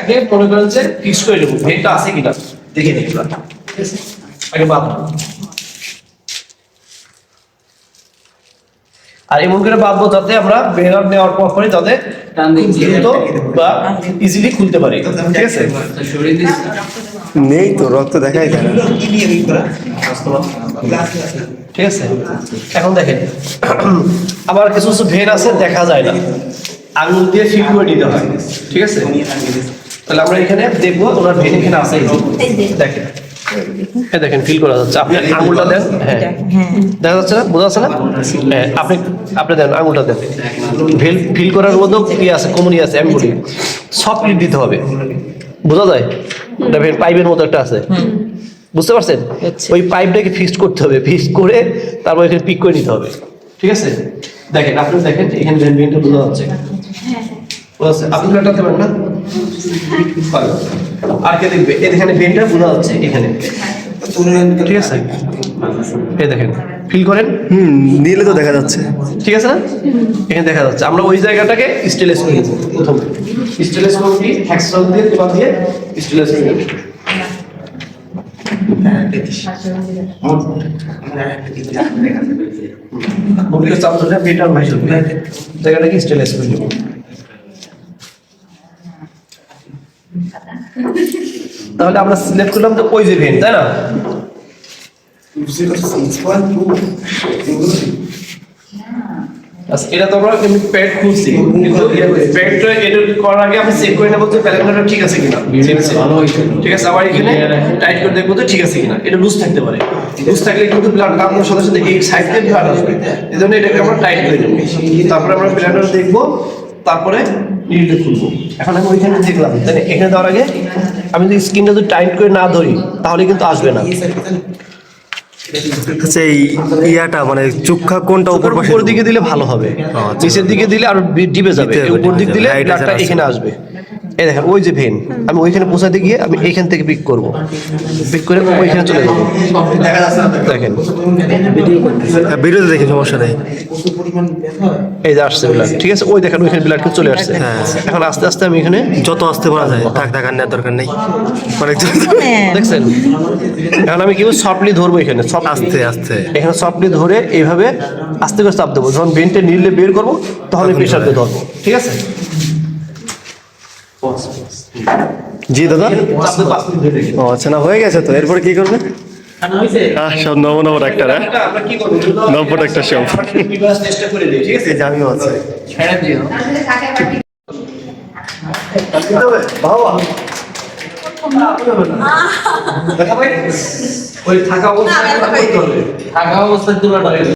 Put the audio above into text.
আগে মনে করেন যে ফিক্স করে নেব। আছে কিনা? দেখে নিই। আগে বাদ আর এমন করে বাঁধবো যাতে আমরা বেরার নেওয়ার পর পরে যাতে দ্রুত বা ইজিলি খুলতে পারি। ঠিক আছে? নেই তো রক্ত দেখাই যায় না। ঠিক আছে? এখন দেখেন। আবার কিছু কিছু ভেন আছে দেখা যায় না। আঙুল দিয়ে ফিল করে নিতে হয়। ঠিক আছে? তাহলে আমরা এখানে দেখব ওনার ভেন এখানে আছে এই দেখেন। হ্যাঁ দেখেন ফিল করা যাচ্ছে। আপনি আঙুলটা দেন। হ্যাঁ। দেখা যাচ্ছে না? বোঝা যাচ্ছে না? হ্যাঁ আপনি আপনি দেন আঙুলটা দেন। ফিল ফিল করার মধ্যেও কি আছে? কমনি আছে আমি বলি। সফট দিতে হবে। বোঝা যায়? এটা ভেন পাইপের মতো একটা আছে। বুঝতে পারছেন? ওই পাইপটাকে ফিক্সড করতে হবে। ফিক্সড করে তারপর এখানে পিক করে নিতে হবে। ঠিক আছে? দেখেন আপনি দেখেন এখানে ভেন ভেনটা বোঝা যাচ্ছে। আপনি একটা দেবেন না? ভালো। আর কে দেখবে? এখানে ভেনটা বোঝা যাচ্ছে এখানে। ঠিক আছে। এই দেখেন ফিল করেন। হুম নিলে তো দেখা যাচ্ছে। ঠিক আছে? না এখানে দেখা যাচ্ছে। আমরা ওই জায়গাটাকে স্টেলেস করে। নেব প্রথম। স্টেলেস করে কি? হ্যাক্সল দিয়ে তোমার দিয়ে স্টেলেস করে। ধরে জায়গাটাকে স্টেলেস করে। নেব তাহলে আমরা সিলেক্ট করলাম যে ওই যে ভেন তাই না? আচ্ছা, এটা তো আমরা এমনি প্যাড খুলছি। প্যাডটা এটা করার আগে আমি চেক করে নেব যে প্যালেন্ডারটা ঠিক আছে কিনা। ঠিক আছে আবার এখানে টাইট করে দেখব যে ঠিক আছে কিনা। এটা লুজ থাকতে পারে। লুজ থাকলে কিন্তু ব্লাড টানানোর সাথে সাথে এই সাইড দিয়ে ব্লাড আসবে এই জন্য এটাকে আমরা টাইট করে নেব। তারপরে আমরা প্যালেন্ডার দেখব তারপরে নিডলটা খুলবো। এখন আমি ওইখানে দেখলাম তাই এখানে দেওয়ার আগে আমি যদি স্ক্রিনটা যদি টাইট করে না ধরি তাহলে কিন্তু আসবে না। আচ্ছা এই ইয়াটা মানে চুক্ষা কোনটা উপর পাশে? উপর দিকে দিলে ভালো হবে। আচ্ছা। নিচের দিকে দিলে আর ডিবে যাবে। উপর দিক দিলে এখানে আসবে। এই দেখেন ওই যে ভেন আমি ওইখানে পৌঁছাতে গিয়ে আমি এইখান থেকে পিক করব। পিক করে ওইখানে চলে যাব। দেখেন। হ্যাঁ, ভিডিওতে দেখি সমস্যা নেই। এই যে আসছে ব্লাড ঠিক আছে? ওই দেখেন ওইখানে ব্লাড চলে আসছে। হ্যাঁ। এখন আস্তে আস্তে আমি এখানে যত আসতে পারা যায় থাক থাকার নেওয়ার দরকার নেই। অনেক দেখছেন? এখন আমি কি সফটলি ধরবো এখানে softly। আস্তে আস্তে। এখানে সফটলি ধরে এইভাবে আস্তে করে চাপ দেবো। যখন ভেনটা নিলে বের করব তখন প্রেশার দিয়ে ধরবো ঠিক আছে? জি দাদা? ও আচ্ছা না হয়ে গেছে তো। এরপরে কি করবে? সব নব নব ডাক্তার হ্যাঁ? কি করব সব। আমিও আছে। ওই থাকা অবস্থায় থাকা অবস্থায় তুলনা